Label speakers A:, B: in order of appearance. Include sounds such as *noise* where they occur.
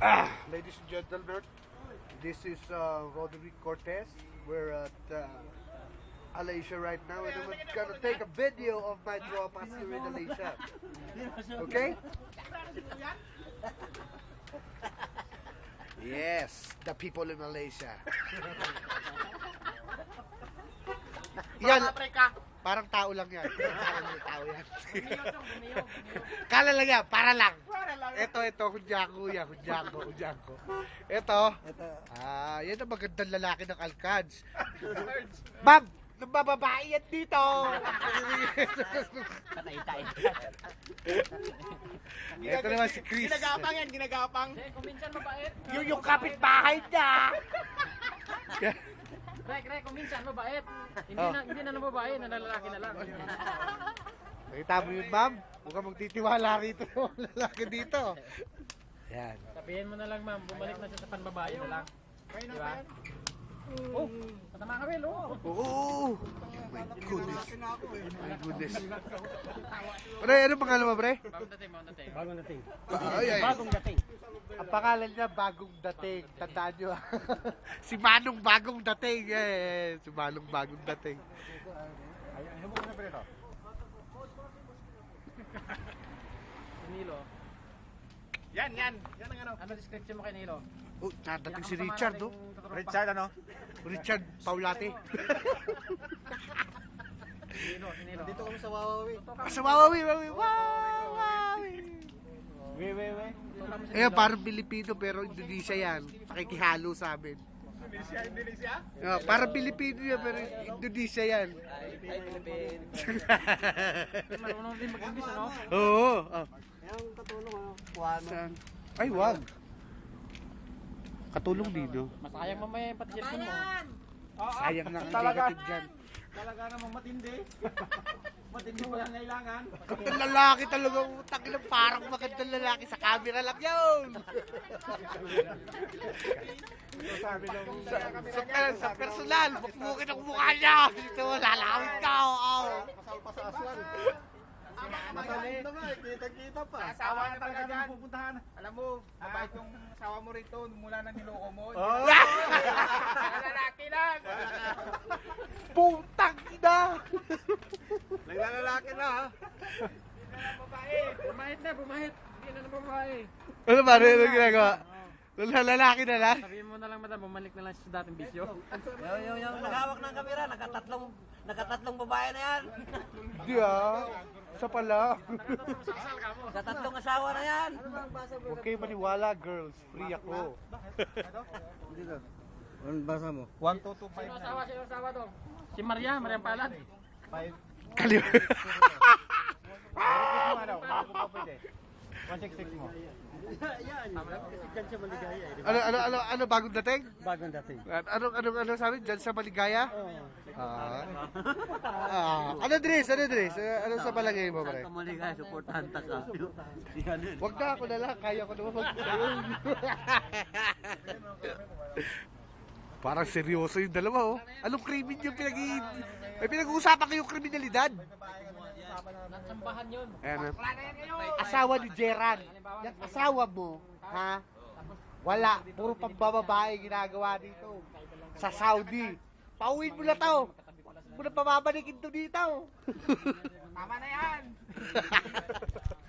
A: Ah, ladies and gentlemen, this is uh, Roderick Cortez. We're at uh, Alasia right now, and we're gonna take a video of my tropas here in Alasia. Okay? Yes, the people in Malaysia. *laughs* yan, parang tao lang yan. Parang tao yan. Kala lang yan, para lang. Ito, ito, kudyako yan, kudyako, kudyako. Ito, ah, yan ang magandang lalaki ng Alcads. Ma'am, nabababae yan dito. Ito naman si Chris.
B: Ginagapang yan, ginagapang.
A: Yung, yung kapitbahay niya. *laughs*
C: Rek, rek, kuminsan mabait. Hindi
A: Oh.
C: na hindi na nababae, nalalaki na lang.
A: Nakita mo yun, ma'am? Mukhang magtitiwala rito *laughs* yung lalaki dito. Yan.
C: Sabihin mo na lang, ma'am, bumalik na siya sa panbabae na lang. Di ba? Oh, patama ka, Will. Oh.
A: Oo. My goodness. My goodness. Pre, ano pangalan mo, pre?
C: Bagong dating, bagong dating.
B: Bagong dating.
A: Ay, ay.
B: Bagong dating.
A: Ang pangalan niya, Bagong Dating. Tandaan nyo. ah. *laughs* si Manong Bagong Dating. Eh, si Manong Bagong Dating. *laughs*
C: Nilo.
B: Yan, yan. Yan ang ano.
C: Ano description mo kay Nilo?
A: Oh, nadating si Richard, oh.
B: Richard ano?
A: Richard Paulate.
C: Nilo, si Nilo.
B: Dito kami sa Wawawi.
A: Sa Wawawi, Wawawi, Wawawi.
B: We, we, we.
A: Eh, parang Pilipino pero Indonesia yan. Pakikihalo sa amin.
B: Indonesia, Indonesia?
A: Yeah, parang Pilipino yan pero Indonesia yan.
C: Marunong din mag-English, ano?
A: Oo. Oh.
B: Yung katulong ano? Kuwano.
A: Saan? Ay, wag. Katulong dito.
C: Masayang mamaya yung pati mo.
A: Sayang na ang
B: Talaga.
A: negative dyan.
B: Talaga namang matindi. *laughs* matindi pa lang kailangan.
A: Ang lalaki talaga, utang ng parang magandang lalaki sa camera lang yun.
B: Sabi lang.
A: sa, sa, sa personal, bukbukin ang mukha niya. Dito, lalawin ka. Oh.
B: Kasal pa sa aswan. Masali. Kita-kita pa.
D: Asawa na talaga dyan.
B: pupuntahan.
D: Alam mo, mabait yung asawa mo rito mula nang niloko mo.
B: Oh! *laughs*
D: Lalaki lang.
A: Ina.
B: Sila lalaki na ha.
C: Babae, bumahit na, bumahit. Hindi na na babae.
A: Ano ba? Ano yung ginagawa? Lalaki na lang?
C: Sabihin mo na lang madam, bumalik na lang siya sa dating bisyo.
E: Yo, yo, yo, naghawak ng kamera, nakatatlong, nakatatlong babae na yan.
A: Hindi ah, isa pala.
E: Nakatatlong asawa na yan.
A: Huwag kayo maniwala girls, free ako.
B: Hindi na. Ano basa mo? 1, 2, 2, 5, 9.
C: Sino asawa, sino asawa to? Si Maria, Maria Palad.
B: 5, Kaliwa. mo.
E: Diyan sa Maligaya.
A: Ano, ano, ano, ano, bagong dating?
B: Bagong dating.
A: Ano, ano, ano, ano sabi? Diyan sa Maligaya? Oo. Ah. ah. Ano, Dres? Ano, Dres? Eh, ano sa palagay mo, pre?
E: Sa Maligaya, supportanta ka.
A: Huwag na ako na lang. Kaya ko naman mag *laughs* Parang seryoso yung dalawa, oh. Anong krimen yung pinag May pinag-uusapan kayong kriminalidad.
C: Natsambahan yun.
A: Ayan, ah. asawa ni Gerard. Yung asawa mo, ha? Wala. Puro pambababae ginagawa dito. Sa Saudi. Pauwiin mo na to. Huwag mo na pababalikin to dito.
D: Tama na yan. *laughs*